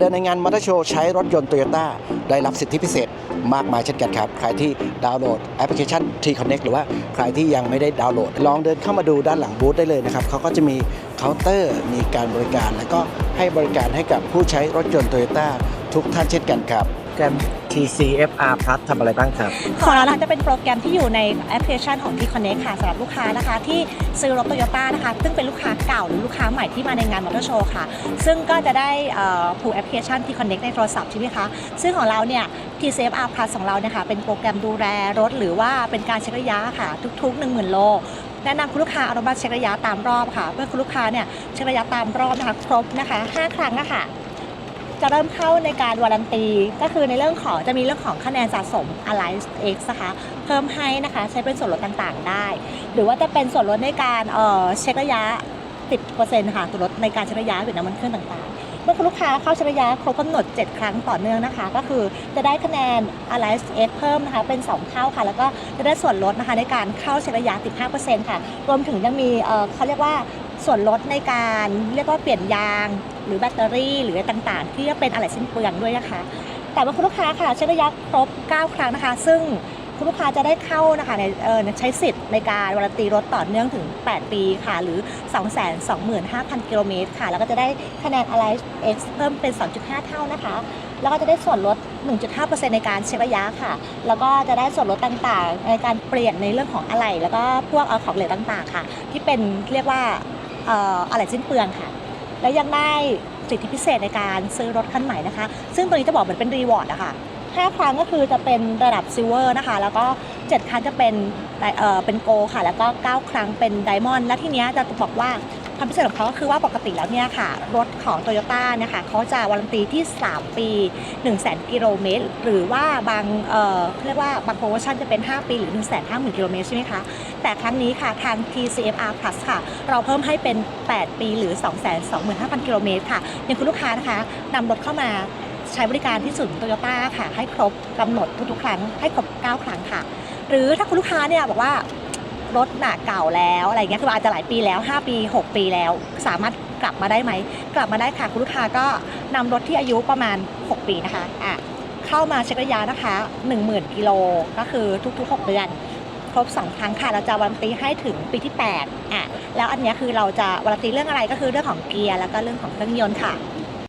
เดินในงานมอเตอร์โชว์ใช้รถยนต์โตโยต้าได้รับสิทธิพิเศษมากมายเช่นกันครับ ใครที่ดาวน์โหลดแอปพลิเคชัน T Connect หรือว่าใครที่ยังไม่ได้ดาวน์โหลด ลองเดินเข้ามาดูด้านหลังบูธได้เลยนะครับเขาก็จะมีเคาน์เตอร์มีการบริการ แล้วก็ให้บริการให้กับผู้ใช้รถยนต์โตโยต้าทุกท่านเช่นกันครับแกร TCFR Plus ทำอะไรบ้างครับของเรานะคะจะเป็นโปรแกรมที่อยู่ในแอปพลิเคชันของ T Connect ค่ะสำหรับลูกค้านะคะ ที่ซื้อรถโตโยต้านะคะ ซึ่งเป็นลูกค้าเก่าหรือลูกค้าใหม่ที่มาในงานมอเตอร์โชว์ค่ะ ซึ่งก็จะได้ผูกแอปพลิเคชัน T Connect ในโทรศัพท์ใช่ไหมคะซึ่งของเราเนี่ย TCFR Plus ของเราเนี่ยค่ะเป็นโปรแกรมดูแลรถ หรือว่าเป็นการเช็คระยะค่ะ ทุกๆ 10,000 โลแนะนำคุณลูกค้าเอารถมาเช็คระยะตามรอบค่ะ เพื่อคุณลูกค้าเนี่ยเช็คระยะตามรอบนะคะครบนะคะ 5 ครั้งนะคะ จะเริ่มเข้าในการวารันตี ก็คือในเรื่องของจะมีเรื่องของคะแนนสะสม Alliance X นะคะเพิ่มให้นะคะใช้เป็นส่วนลดต่างๆ ได้ หรือว่าจะเป็นส่วนลดในการเอ่อเช็คระยะ 10%ค่ะส่วนลดในการเช็คระยะหรือน้ำมันเครื่องต่างๆ เมื่อลูกค้าเข้าเช็คระยะครบกำหนด 7 ครั้งต่อเนื่องนะคะ ก็คือจะได้คะแนน Alliance X เพิ่มนะคะเป็น 2 เท่าค่ะ แล้วก็จะได้ส่วนลดนะคะในการเข้าเช็คระยะ 15%ค่ะ รวมถึงยังมีเอ่อเขาเรียกว่า ส่วนลดในการเรียกว่าเปลี่ยนยาง หรือแบตเตอรี่หรือต่างๆ ที่จะเป็นอะไรสิ้นเปลืองด้วยนะคะ แต่ว่าคุณลูกค้าค่ะใช้ระยะครบ 9 ครั้งนะคะ ซึ่งคุณลูกค้าจะได้เข้านะคะในเออใช้สิทธิ์ในการวารันตีรถต่อเนื่องถึง 8 ปีค่ะ หรือ 225,000 กิโลเมตรค่ะ แล้วก็จะได้คะแนน Alliance X เพิ่มเป็น 2.5 เท่านะคะ แล้วก็จะได้ส่วนลด 1.5%ในการเช็คระยะค่ะ แล้วก็จะได้ส่วนลดต่างๆ ในการเปลี่ยนในเรื่องของอะไหล่แล้วก็พวกเอ่อของเหลวต่างๆ ค่ะ ที่เป็นเรียกว่า อะไรสิ้นเปลืองค่ะ และยังได้สิทธิพิเศษในการซื้อรถคันใหม่นะคะ ซึ่งตัวนี้จะบอกเหมือนเป็นรีวอร์ดอะค่ะ5ครั้งก็คือจะเป็นระดับซิลเวอร์นะคะ แล้วก็ 7 ครั้งจะเป็นเอ่อเป็นโกค่ะ แล้วก็ 9 ครั้งเป็นไดมอนด์และทีเนี้ยจะบอกว่า ความพิเศษของเขาก็คือว่าปกติแล้วเนี่ยค่ะ รถของโตโยต้านี่ยค่ะเขาจะวารันตีที่ 3 ปี 1 0 0 0 0 0 กิโลเมตร หรือว่าบางเอ่อเรียกว่าบางโปรโมชั่นจะเป็น 5 ปีหรือ 1 5 0 0 0 0 กิโลเมตรใช่ไหมคะ แต่ครั้งนี้ค่ะทาง TCFR Plus ค่ะ เราเพิ่มให้เป็น 8 ปีหรือ 225,000 กิโลเมตรค่ะย่างคุณลูกค้านะคะนำรถเข้ามาใช้บริการที่ศูนย์โตโยต้าค่ะ ให้ครบกำหนดทุกๆ ครั้งให้ครบ 9 ครั้งค่ะ หรือถ้าคุณลูกค้าเนี่ยบอกว่า รถหนาเก่าแล้วอะไรเงี้ยคืออาจจะหลายปีแล้ว 5 ปี 6 ปีแล้ว สามารถกลับมาได้ไหม กลับมาได้ค่ะคุณลูกค้าก็นำรถที่อายุประมาณ 6 ปีนะคะอะเข้ามาเช็คระยะนะคะ 10,000 กิโลก็คือทุกๆ 6 เดือนครบ 2 ครั้งค่ะ เราจะวันตีให้ถึงปีที่8อะแล้วอันเนี้ยคือเราจะวันตีเรื่องอะไรก็คือเรื่องของเกียร์แล้วก็เรื่องของเครื่องยนต์ค่ะ